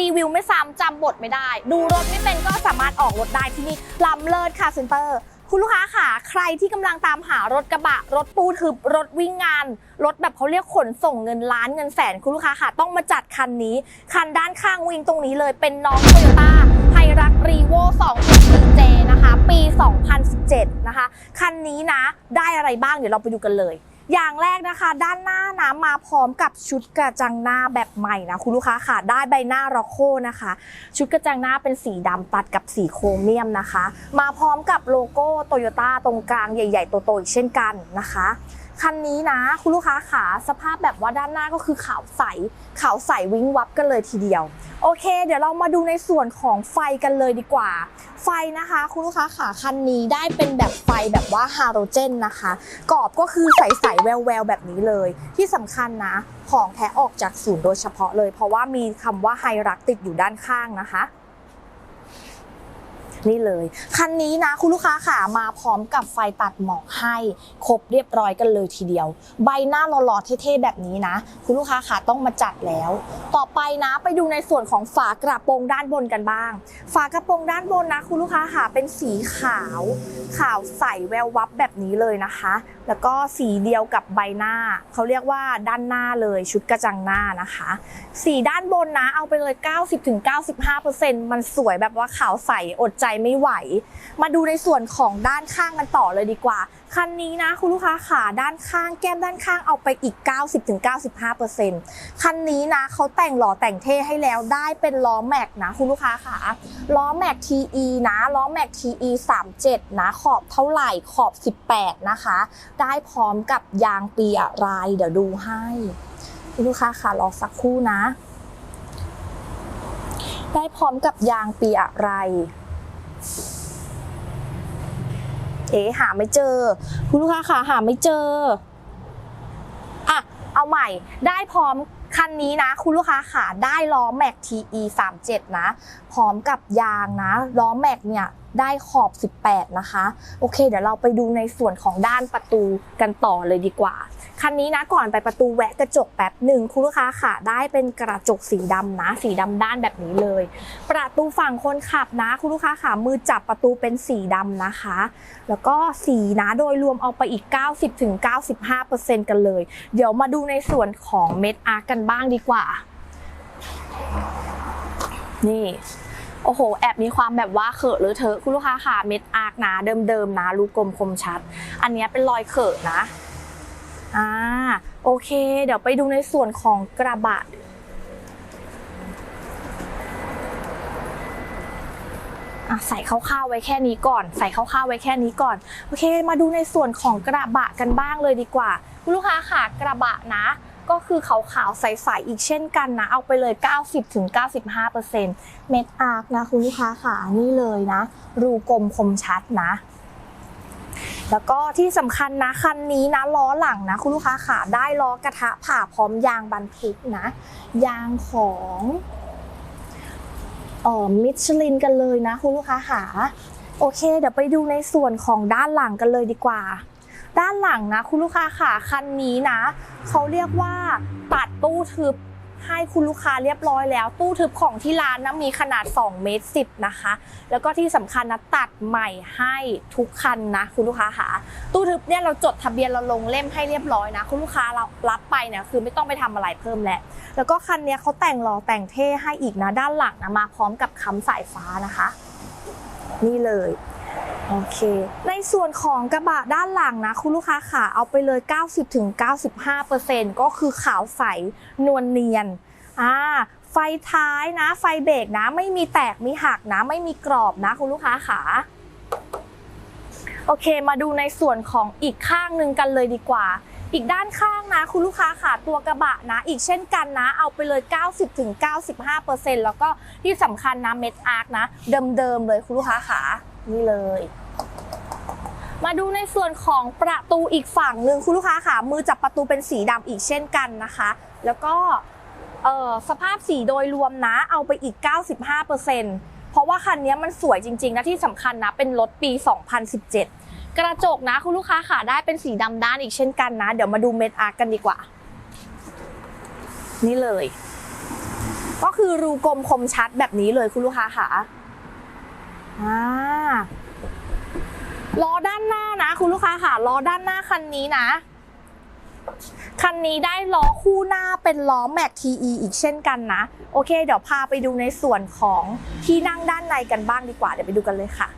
รีวิวไม่ซ้ำจำบทไม่ได้ ดูรถไม่เป็นก็สามารถออกรถได้ที่นี่ลำเลิศค่ะเซ็นเตอร์คุณลูกค้าค่ะ ใครที่กำลังตามหารถกระบะ รถปูทึบรถวิ่งงาน รถแบบเขาเรียกขนส่งเงินล้านเงินแสนคุณลูกค้าค่ะ ต้องมาจัดคันนี้ คันด้านข้างวิ่งตรงนี้เลยเป็นน้องโตโยต้าไฮรักรีโว2 4 j นะคะ ปี 2017 นะคะ คันนี้นะ ได้อะไรบ้างเดี๋ยวเราไปดูกันเลย อย่างแรกนะคะ ด้านหน้านะมาพร้อมกับชุดกระจังหน้าแบบใหม่นะคุณลูกค้าค่ะได้ใบหน้าร็อกโคนะคะ ชุดกระจังหน้าเป็นสีดำตัดกับสีโครเมียมนะคะ มาพร้อมกับโลโก้โตโยต้าตรงกลางใหญ่ๆโตๆอีกเช่นกันนะคะ คันนี้นะ คุณลูกค้าขาสภาพแบบว่าด้านหน้าก็คือขาวใสขาวใสวิ้งวับกันเลยทีเดียว โอเค เดี๋ยวเรามาดูในส่วนของไฟกันเลยดีกว่า ไฟนะคะ คุณลูกค้าขาคันนี้ได้เป็นแบบไฟแบบว่าฮาโลเจนนะคะกรอบก็คือใสๆแววๆแบบนี้เลย ที่สำคัญนะของแท้ออกจากศูนย์โดยเฉพาะเลย เพราะว่ามีคำว่าไฮรักติดอยู่ด้านข้างนะคะ นี่เลยคันนี้นะคุณลูกค้าค่ะมาพร้อมกับไฟตัดหมอกให้ครบเรียบร้อยกันเลยทีเดียว ใบหน้าหล่อๆเท่ๆแบบนี้นะ คุณลูกค้าค่ะต้องมาจัดแล้ว ต่อไปนะไปดูในส่วนของฝากระโปรงด้านบนกันบ้าง ฝากระโปรงด้านบนนะ คุณลูกค้าค่ะเป็นสีขาว ขาวใสแวววับแบบนี้เลยนะคะ แล้วก็สีเดียวกับใบหน้า เขาเรียกว่าด้านหน้าเลยชุดกระจังหน้านะคะ สีด้านบนนะเอาไปเลย 90-95%มันสวยแบบว่าขาวใสอดใจไม่ไหว มาดูในส่วนของด้านข้างกันต่อเลยดีกว่า คันนี้นะคุณลูกค้าขาด้านข้างแก้มด้านข้างเอาไปอีก 90-95%คันนี้นะเขาแต่งหล่อแต่งเท่ให้แล้วได้เป็นล้อแม็กนะคุณลูกค้าขาล้อแม็ก TE นะล้อแม็ก TE 37 นะขอบเท่าไหร่ขอบ 18 นะคะ ได้พร้อมกับยางเปีอะไรเดี๋ยวดูให้คุณลูกค้าค่ะรอสักครู่นะ ได้พร้อมกับยางปีอะไร เอ๋หาไม่เจอ คุณลูกค้าค่ะหาไม่เจออะเอาใหม่ได้พร้อมคันนี้นะคุณลูกค้าค่ะได้ล้อแม็ก TE 37นะพร้อมกับยางนะล้อแม็กเนี่ยได้ขอบ 18 นะคะ โอเค เดี๋ยวเราไปดูในส่วนของด้านประตูกันต่อเลยดีกว่า คันนี้นะก่อนไปประตูแวะกระจกแป๊บหนึ่งคุณลูกค้าค่ะ ได้เป็นกระจกสีดำนะ สีดำด้านแบบนี้เลย ประตูฝั่งคนขับนะคุณลูกค้าค่ะ มือจับประตูเป็นสีดำนะคะ แล้วก็สีนะโดยรวมเอาไปอีก 90-95%กันเลย เดี๋ยวมาดูในส่วนของเม็ดอาร์กันบ้างดีกว่า นี่ โอ้โห แอบมีความแบบว่าเขอะหรือเธอะคุณลูกค้าค่ะ เม็ดอาร์กนะเดิมๆนะรูกลมคมชัด อันนี้เป็นรอยเขอะนะอ่าโอเค เดี๋ยวไปดูในส่วนของกระบะอะใส่คร่าวๆไว้แค่นี้ก่อน ใส่คร่าวๆไว้แค่นี้ก่อน โอเค มาดูในส่วนของกระบะกันบ้างเลยดีกว่า คุณลูกค้าค่ะกระบะนะ ก็คือขาวๆใสๆอีกเช่นกันนะ เอาไปเลย 90-95%เม็ดอาร์กนะคุณลูกค้าค่ะนี่เลยนะ รูกลมคมชัดนะแล้วก็ที่สำคัญนะคันนี้นะล้อหลังนะ คุณลูกค้าค่ะได้ล้อกระทะผ่าพร้อมยางบรรทุกนะ ยางของเอ่อมิชลินกันเลยนะ คุณลูกค้าค่ะโอเค เดี๋ยวไปดูในส่วนของด้านหลังกันเลยดีกว่า ด้านหลังนะ คุณลูกค้าค่ะคันนี้นะ เขาเรียกว่าตัดตู้ทึบให้คุณลูกค้าเรียบร้อยแล้ว ตู้ทึบของที่ร้านนะมีขนาด2เมตร10นะคะ แล้วก็ที่สำคัญนะตัดใหม่ให้ทุกคันนะคุณลูกค้าค่ะตู้ทึบเนี่ยเราจดทะเบียนเราลงเล่มให้เรียบร้อยนะ คุณลูกค้าเรารับไปเนี่ยคือไม่ต้องไปทำอะไรเพิ่มแล้วแล้วก็คันเนี้ยเขาแต่งหล่อแต่งเท่ให้อีกนะด้านหลังนะมาพร้อมกับค้ำสายฟ้านะคะ นี่เลย โอเค ในส่วนของกระบะด้านหลังนะ คุณลูกค้าค่ะเอาไปเลย 90-95%ก็คือขาวใส นวลเนียนอ่าไฟท้ายนะ ไฟเบรกนะ ไม่มีแตกมีหักนะ ไม่มีกรอบนะ คุณลูกค้าค่ะโอเค มาดูในส่วนของอีกข้างหนึ่งกันเลยดีกว่า อีกด้านข้างนะ คุณลูกค้าค่ะตัวกระบะนะ อีกเช่นกันนะ เอาไปเลย 90-95%แล้วก็ที่สำคัญนะเม็ดอาร์คนะ เดิมๆเลยคุณลูกค้าค่ะ นี่เลย มาดูในส่วนของประตูอีกฝั่งหนึ่งคุณลูกค้าค่ะ มือจับประตูเป็นสีดำอีกเช่นกันนะคะ แล้วก็สภาพสีโดยรวมนะเอาไปอีก 95%เพราะว่าคันนี้มันสวยจริงๆนะที่สำคัญนะเป็นรถปี 2017 กระจกนะคุณลูกค้าค่ะได้เป็นสีดำด้านอีกเช่นกันนะ เดี๋ยวมาดูเม็ดอาร์กันดีกว่า นี่เลย ก็คือรูกลมคมชัดแบบนี้เลยคุณลูกค้าค่ะ อ่าล้อด้านหน้านะ คุณลูกค้าค่ะล้อด้านหน้าคันนี้นะ คันนี้ได้ล้อคู่หน้าเป็นล้อแม็ก TE อีกเช่นกันนะ โอเค เดี๋ยวพาไปดูในส่วนของที่นั่งด้านในกันบ้างดีกว่า เดี๋ยวไปดูกันเลยค่ะ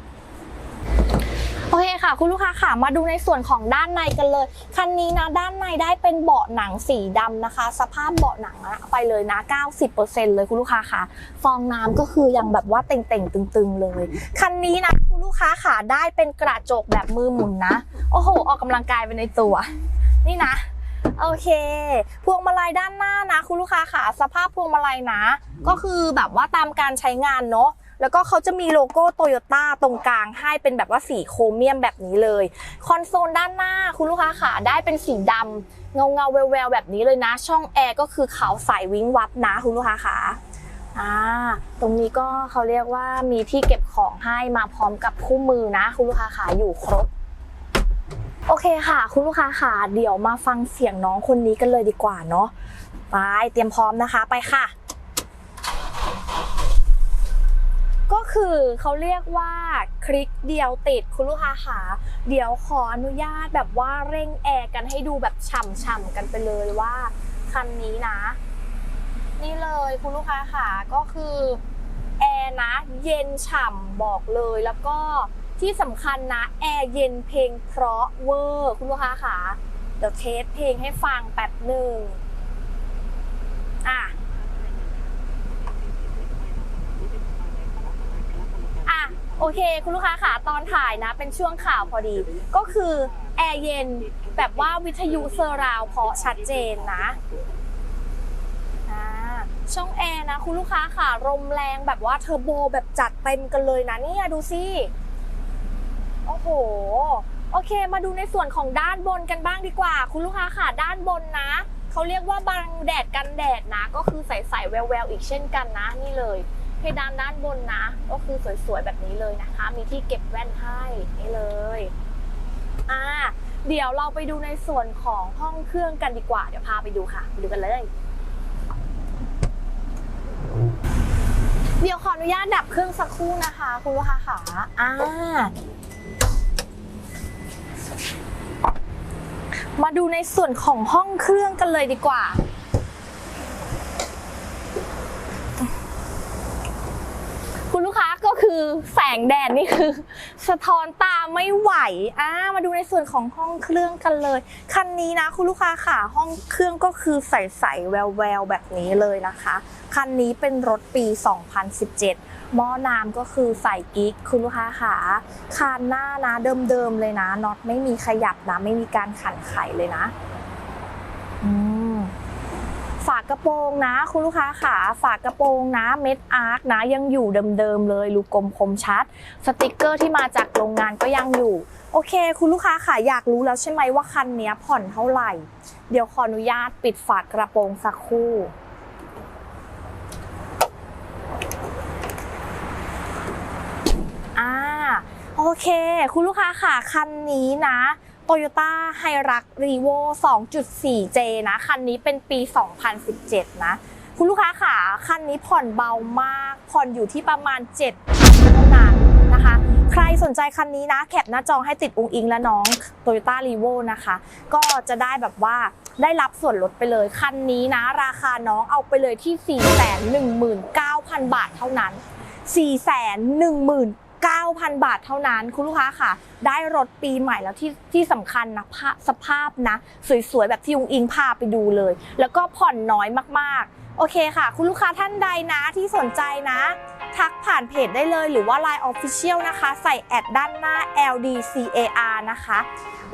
โอเคค่ะ คุณลูกค้าค่ะมาดูในส่วนของด้านในกันเลย คันนี้นะด้านในได้เป็นเบาะหนังสีดำนะคะ สภาพเบาะหนังอะไปเลยนะ 90%เลยคุณลูกค้าค่ะ ฟองน้ำก็คือยังแบบว่าเต่งๆ ตึง ๆ เลย คันนี้นะคุณลูกค้าค่ะได้เป็นกระจกแบบมือหมุนนะ โอ้โห ออกกำลังกายไปในตัว นี่นะโอเค พวงมาลัยด้านหน้านะ คุณลูกค้าค่ะ สภาพพวงมาลัยนะ ก็คือแบบว่าตามการใช้งานเนาะ แล้วก็เขาจะมีโลโก้โตโยต้าตรงกลางให้เป็นแบบว่าสีโครเมียมแบบนี้เลย คอนโซลด้านหน้าคุณลูกค้าค่ะได้เป็นสีดำเงาเงาๆแววแววแบบนี้เลยนะ ช่องแอร์ก็คือขาวใสวิ้งวับนะคุณลูกค้าค่ะอ่าตรงนี้ก็เขาเรียกว่ามีที่เก็บของให้มาพร้อมกับคู่มือนะ คุณลูกค้าค่ะอยู่ครบโอเคค่ะ คุณลูกค้าค่ะเดี๋ยวมาฟังเสียงน้องคนนี้กันเลยดีกว่าเนาะไปเตรียมพร้อมนะคะไปค่ะ ก็คือเขาเรียกว่าคลิกเดียวติดคุณลูกค้าค่ะเดี๋ยวขออนุญาตแบบว่าเร่งแอร์กันให้ดูแบบฉ่ำๆกันไปเลยว่าคันนี้นะ นี่เลยคุณลูกค้าค่ะก็คือแอร์นะ เย็นฉ่ำบอกเลยแล้วก็ที่สำคัญนะแอร์เย็นเพลงเพราะเวอร์คุณลูกค้าค่ะเดี๋ยวเทสเพลงให้ฟังแป๊บหนึ่งอะ อะ โอเค คุณลูกค้าค่ะตอนถ่ายนะ เป็นช่วงข่าวพอดี ก็คือแอร์เย็นแบบว่าวิทยุเซอร์ราวเพาะชัดเจนนะช่องแอร์นะ คุณลูกค้าค่ะลมแรงแบบว่าเทอร์โบแบบจัดเต็มกันเลยนะเนี่ยดูสิโอ้โห โอเค มาดูในส่วนของด้านบนกันบ้างดีกว่า คุณลูกค้าค่ะด้านบนนะเขาเรียกว่าบังแดดกันแดดนะ ก็คือใสๆแววๆอีกเช่นกันนะนี่เลย เพดานด้านบนนะ ก็คือสวยๆแบบนี้เลยนะคะ มีที่เก็บแว่นให้นี่เลยอ่าเดี๋ยวเราไปดูในส่วนของห้องเครื่องกันดีกว่า เดี๋ยวพาไปดูค่ะไปดูกันเลยเดี๋ยวขออนุญาตดับเครื่องสักครู่นะคะ คุณลูกค้าค่ะอ่า มาดูในส่วนของห้องเครื่องกันเลยดีกว่า คุณลูกค้าก็คือ แสงแดดนี่คือ สะท้อนตาไม่ไหวอ่ามาดูในส่วนของห้องเครื่องกันเลย คันนี้นะคุณลูกค้าค่ะห้องเครื่องก็คือใสๆแววๆแบบนี้เลยนะคะ คันนี้เป็นรถปี 2017หม้อน้ำก็คือใส่กิ๊กคุณลูกค้าค่ะคานหน้านะเดิมๆเลยนะน็อตไม่มีขยับนะไม่มีการขันไขเลยนะากระโปรงนะ คุณลูกค้าค่ะฝากระโปรงนะเม็ดอาร์คนะยังอยู่เดิมๆเลยลูกกลมคมชัด สติกเกอร์ที่มาจากโรงงานก็ยังอยู่โอเค คุณลูกค้าค่ะอยากรู้แล้วใช่ไหมว่าคันนี้ผ่อนเท่าไหร่ เดี๋ยวขออนุญาตปิดฝากระโปรงสักครู่อ่าโอเค คุณลูกค้าค่ะคันนี้นะ Toyota h i r u x Revo 2.4J นะ คันนี้เป็นปี 2017 นะ คุณลูกค้าค่ะคันนี้ผ่อนเบามาก ผ่อนอยู่ที่ประมาณ 7,000เท่านั้นนะคะ ใครสนใจคันนี้นะ แคปหน้าจองให้ติดอุ้งอิงและน้อง Toyota Revo นะคะ ก็จะได้แบบว่าได้รับส่วนลดไปเลย คันนี้นะ ราคาน้องเอาไปเลยที่ 419,000 บาทเท่านั้น 410,000 9,000 บาทเท่านั้นคุณลูกค้าค่ะ ได้รถปีใหม่แล้วที่ที่สำคัญนะสภาพนะ สวยๆ แบบที่ยุงอิงพาไปดูเลย แล้วก็ผ่อนน้อยมากๆ โอเคค่ะ คุณลูกค้าท่านใดนะที่สนใจนะ ทักผ่านเพจได้เลยหรือว่า Line Official นะคะ ใส่แอดด้านหน้า LDCAR นะคะ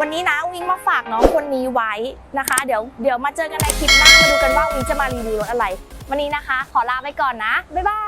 วันนี้นะวิงมาฝากน้องคนนี้ไว้นะคะ เดี๋ยวเดี๋ยวมาเจอกันในคลิปหน้ามาดูกันว่าวิงจะมารีวิวรถอะไร วันนี้นะคะ ขอลาไปก่อนนะบ๊ายบาย